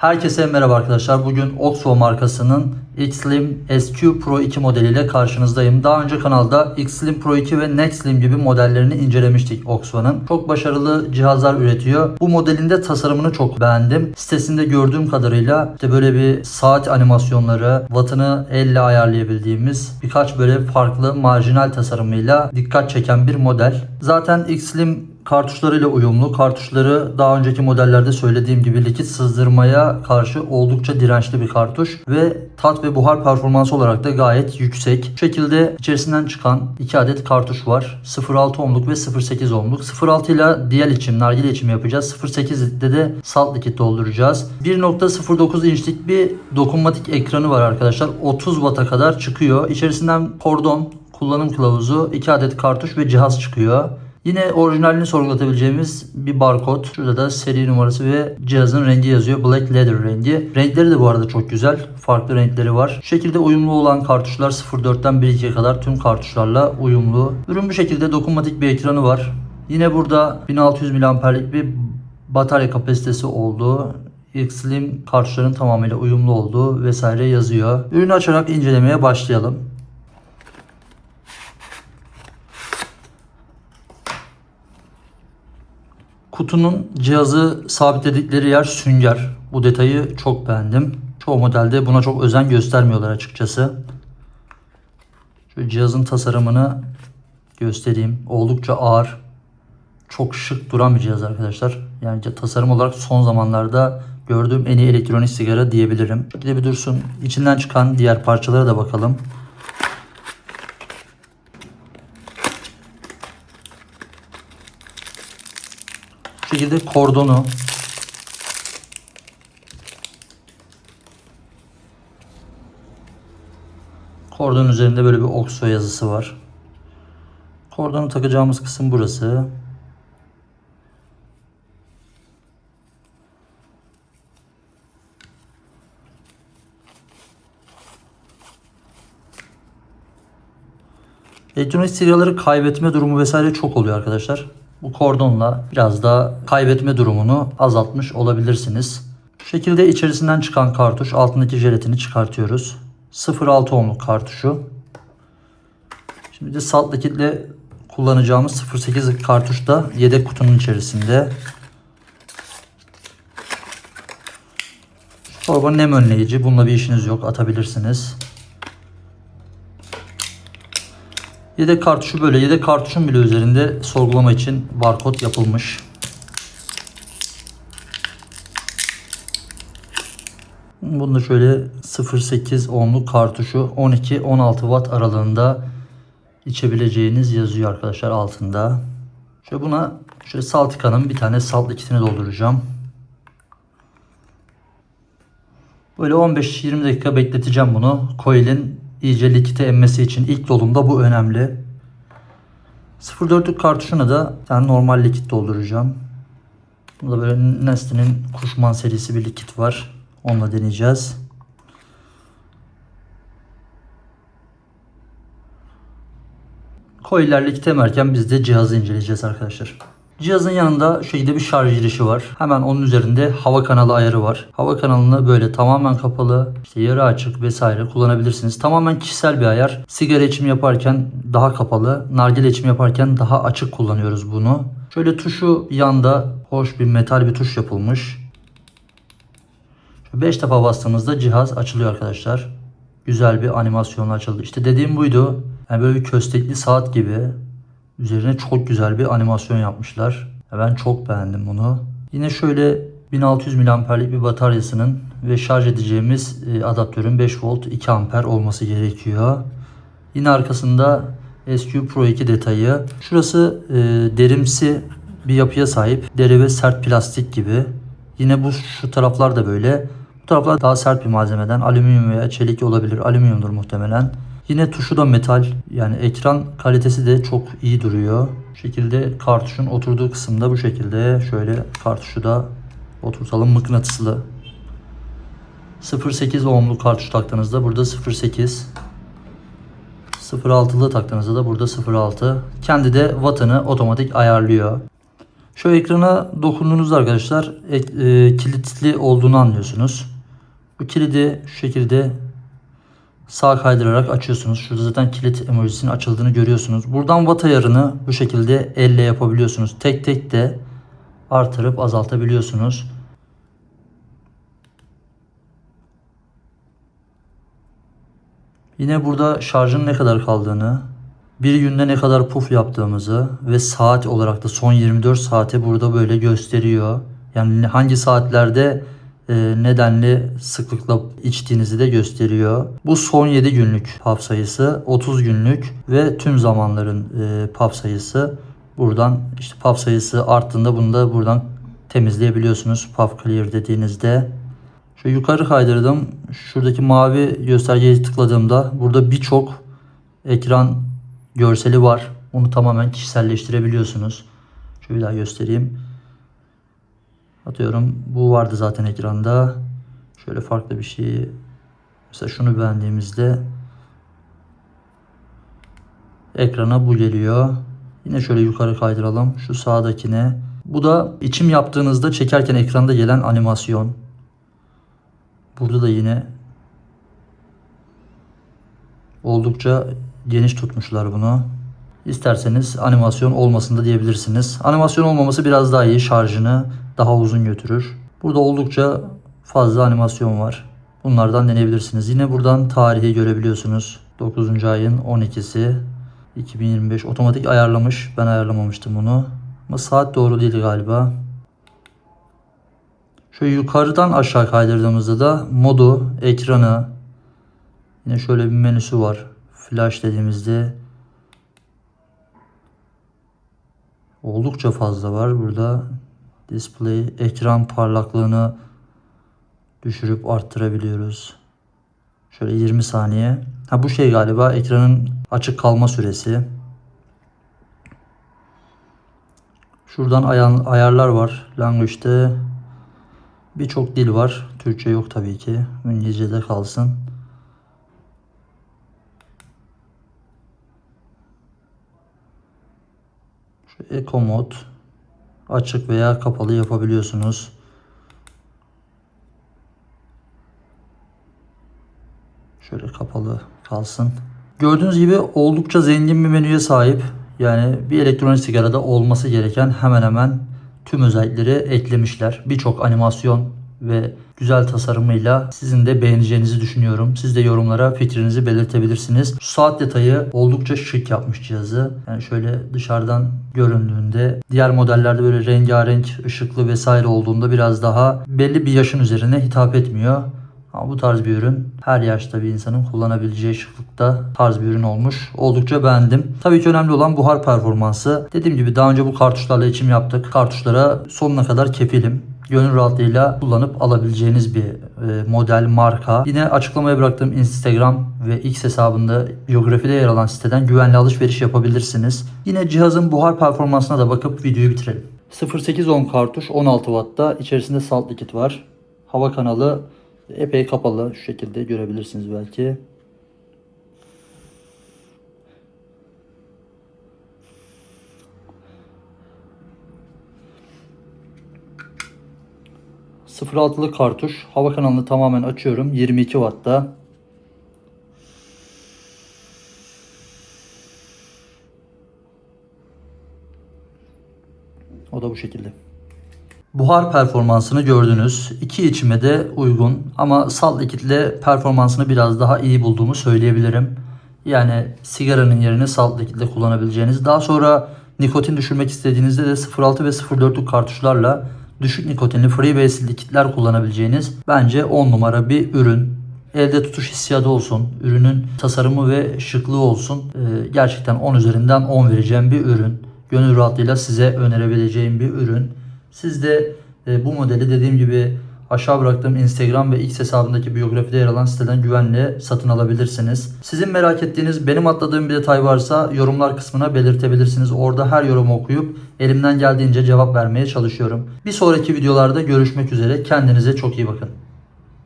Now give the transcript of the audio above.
Herkese merhaba arkadaşlar. Bugün Oxo markasının Xlim SQ Pro 2 modeliyle karşınızdayım. Daha önce kanalda Xlim Pro 2 ve Nextlim gibi modellerini incelemiştik Oxo'nun. Çok başarılı cihazlar üretiyor. Bu modelin de tasarımını çok beğendim. Sitesinde gördüğüm kadarıyla işte böyle bir saat animasyonları, wattını elle ayarlayabildiğimiz birkaç böyle farklı marjinal tasarımıyla dikkat çeken bir model. Zaten Xlim kartuşlarıyla uyumlu. Kartuşları daha önceki modellerde söylediğim gibi likit sızdırmaya karşı oldukça dirençli bir kartuş ve tat ve buhar performansı olarak da gayet yüksek. Bu şekilde içerisinden çıkan 2 adet kartuş var. 0.6 ohmluk ve 0.8 ohmluk. 0.6 ile diğer içim, nargile içim yapacağız. 0.8'de de salt likit dolduracağız. 1.09 inçlik bir dokunmatik ekranı var arkadaşlar. 30 Watt'a kadar çıkıyor. İçerisinden kordon, kullanım kılavuzu, 2 adet kartuş ve cihaz çıkıyor. Yine orijinalini sorgulatabileceğimiz bir barkod. Şurada da seri numarası ve cihazın rengi yazıyor. Black Leather rengi. Renkleri de bu arada çok güzel. Farklı renkleri var. Şu şekilde uyumlu olan kartuşlar 0.4'ten 1.2'ye kadar tüm kartuşlarla uyumlu. Ürün bu şekilde dokunmatik bir ekranı var. Yine burada 1600 mAh'lik bir batarya kapasitesi olduğu Xlim kartuşların tamamıyla uyumlu olduğu vesaire yazıyor. Ürünü açarak incelemeye başlayalım. Kutunun cihazı sabitledikleri yer sünger. Bu detayı çok beğendim. Çoğu modelde buna çok özen göstermiyorlar açıkçası. Şöyle cihazın tasarımını göstereyim. Oldukça ağır. Çok şık duran bir cihaz arkadaşlar. Yani tasarım olarak son zamanlarda gördüğüm en iyi elektronik sigara diyebilirim. Bir de bir dursun. İçinden çıkan diğer parçalara da bakalım. Bu şekilde kordonu Kordon üzerinde böyle bir okso yazısı var. Kordonu takacağımız kısım burası. Elektronik sigaraları kaybetme durumu vesaire çok oluyor arkadaşlar. Bu kordonla biraz daha kaybetme durumunu azaltmış olabilirsiniz. Şu şekilde içerisinden çıkan kartuş altındaki jelatini çıkartıyoruz. 0.6 ohmluk kartuşu. Şimdi de salt likitle kullanacağımız 0.8 kartuş da yedek kutunun içerisinde. Torba nem önleyici. Bununla bir işiniz yok. Atabilirsiniz. Yedek kartuşu böyle. Yedek kartuşun bile üzerinde sorgulama için barkod yapılmış. Bunda şöyle 0.8 ohmluk kartuşu 12-16 watt aralığında içebileceğiniz yazıyor arkadaşlar altında. Şöyle buna şöyle Saltika'nın bir tane salt likitini dolduracağım. Böyle 15-20 dakika bekleteceğim bunu. Coil'in iyice likite emmesi için ilk dolumda bu önemli. 0.4'lük kartuşuna da yani normal likit dolduracağım. Burada böyle Neste'nin Kuşman serisi bir likit var. Onunla deneyeceğiz. Coil'ler likit emerken biz de cihazı inceleyeceğiz arkadaşlar. Cihazın yanında şu şekilde bir şarj girişi var. Hemen onun üzerinde hava kanalı ayarı var. Hava kanalını böyle tamamen kapalı, işte yarı açık vesaire kullanabilirsiniz. Tamamen kişisel bir ayar. Sigara içimi yaparken daha kapalı, nargile içimi yaparken daha açık kullanıyoruz bunu. Şöyle tuşu yanda hoş bir metal bir tuş yapılmış. 5 defa bastığımızda cihaz açılıyor arkadaşlar. Güzel bir animasyonla açıldı. İşte dediğim buydu. Yani böyle bir köstekli saat gibi. Üzerine çok güzel bir animasyon yapmışlar. Ben çok beğendim bunu. Yine şöyle 1600 mAh'lik bir bataryasının ve şarj edeceğimiz e, adaptörün 5 volt 2 amper olması gerekiyor. Yine arkasında SQ Pro 2 detayı. Şurası e, derimsi bir yapıya sahip. Deri ve sert plastik gibi. Yine bu şu taraflar da böyle. Bu taraflar daha sert bir malzemeden. Alüminyum veya çelik olabilir. Alüminyumdur muhtemelen. Yine tuşu da metal. Yani ekran kalitesi de çok iyi duruyor. Bu şekilde kartuşun oturduğu kısımda bu şekilde. Şöyle kartuşu da oturtalım mıknatıslı. 0.8 ohmluk kartuş taktığınızda burada 0.8 0.6'lı taktığınızda da burada 0.6 kendi de wattını otomatik ayarlıyor. Şu ekrana dokunduğunuzda arkadaşlar ek- e, kilitli olduğunu anlıyorsunuz. Bu kilidi şu şekilde sağ kaydırarak açıyorsunuz. Şurada zaten kilit emojisinin açıldığını görüyorsunuz. Buradan watt ayarını bu şekilde elle yapabiliyorsunuz. Tek tek de artırıp azaltabiliyorsunuz. Yine burada şarjın ne kadar kaldığını, bir günde ne kadar puf yaptığımızı ve saat olarak da son 24 saati burada böyle gösteriyor. Yani hangi saatlerde nedenli sıklıkla içtiğinizi de gösteriyor. Bu son 7 günlük paf sayısı, 30 günlük ve tüm zamanların e, paf sayısı. Buradan işte paf sayısı arttığında bunu da buradan temizleyebiliyorsunuz. Paf clear dediğinizde. Şu yukarı kaydırdım. Şuradaki mavi göstergeyi tıkladığımda burada birçok ekran görseli var. Onu tamamen kişiselleştirebiliyorsunuz. Şöyle bir daha göstereyim. Atıyorum bu vardı zaten ekranda. Şöyle farklı bir şey. Mesela şunu beğendiğimizde ekrana bu geliyor. Yine şöyle yukarı kaydıralım. Şu sağdakine. Bu da içim yaptığınızda çekerken ekranda gelen animasyon. Burada da yine oldukça geniş tutmuşlar bunu. İsterseniz animasyon olmasın da diyebilirsiniz. Animasyon olmaması biraz daha iyi. Şarjını daha uzun götürür. Burada oldukça fazla animasyon var. Bunlardan deneyebilirsiniz. Yine buradan tarihi görebiliyorsunuz. 9. ayın 12'si 2025 otomatik ayarlamış. Ben ayarlamamıştım bunu. Ama saat doğru değil galiba. Şöyle yukarıdan aşağı kaydırdığımızda da modu, ekranı, yine şöyle bir menüsü var. Flash dediğimizde oldukça fazla var burada. Display, ekran parlaklığını düşürüp arttırabiliyoruz. Şöyle 20 saniye. Ha bu şey galiba ekranın açık kalma süresi. Şuradan ayarlar var. Language'de birçok dil var. Türkçe yok tabii ki. İngilizce'de kalsın. Şu Eco mod açık veya kapalı yapabiliyorsunuz. Şöyle kapalı kalsın. Gördüğünüz gibi oldukça zengin bir menüye sahip. Yani bir elektronik sigarada olması gereken hemen hemen tüm özellikleri eklemişler. Birçok animasyon ve güzel tasarımıyla sizin de beğeneceğinizi düşünüyorum. Siz de yorumlara fikrinizi belirtebilirsiniz. Şu saat detayı oldukça şık yapmış cihazı. Yani şöyle dışarıdan göründüğünde diğer modellerde böyle rengarenk, ışıklı vesaire olduğunda biraz daha belli bir yaşın üzerine hitap etmiyor. Ama bu tarz bir ürün her yaşta bir insanın kullanabileceği şıklıkta tarz bir ürün olmuş. Oldukça beğendim. Tabii ki önemli olan buhar performansı. Dediğim gibi daha önce bu kartuşlarla içim yaptık. Kartuşlara sonuna kadar kefilim. Gönül rahatlığıyla kullanıp alabileceğiniz bir e, model, marka. Yine açıklamaya bıraktığım Instagram ve X hesabında biyografide yer alan siteden güvenli alışveriş yapabilirsiniz. Yine cihazın buhar performansına da bakıp videoyu bitirelim. 08 ohm kartuş 16 Watt'ta. İçerisinde salt likit var. Hava kanalı epey kapalı. Şu şekilde görebilirsiniz belki. ...0.6'lık kartuş. Hava kanalını tamamen açıyorum. 22 Watt'ta. O da bu şekilde. Buhar performansını gördünüz. İki içime de uygun ama salt likitle performansını biraz daha iyi bulduğumu söyleyebilirim. Yani sigaranın yerine salt likitle kullanabileceğiniz. Daha sonra nikotin düşürmek istediğinizde de 0.6 ve 0.4'lük kartuşlarla düşük nikotinli freebase likitler kullanabileceğiniz bence 10 numara bir ürün. Elde tutuş hissiyatı olsun, ürünün tasarımı ve şıklığı olsun. Ee, gerçekten 10 üzerinden 10 vereceğim bir ürün. Gönül rahatlığıyla size önerebileceğim bir ürün. Siz de e, bu modeli dediğim gibi aşağı bıraktığım Instagram ve X hesabındaki biyografide yer alan siteden güvenle satın alabilirsiniz. Sizin merak ettiğiniz, benim atladığım bir detay varsa yorumlar kısmına belirtebilirsiniz. Orada her yorumu okuyup elimden geldiğince cevap vermeye çalışıyorum. Bir sonraki videolarda görüşmek üzere. Kendinize çok iyi bakın.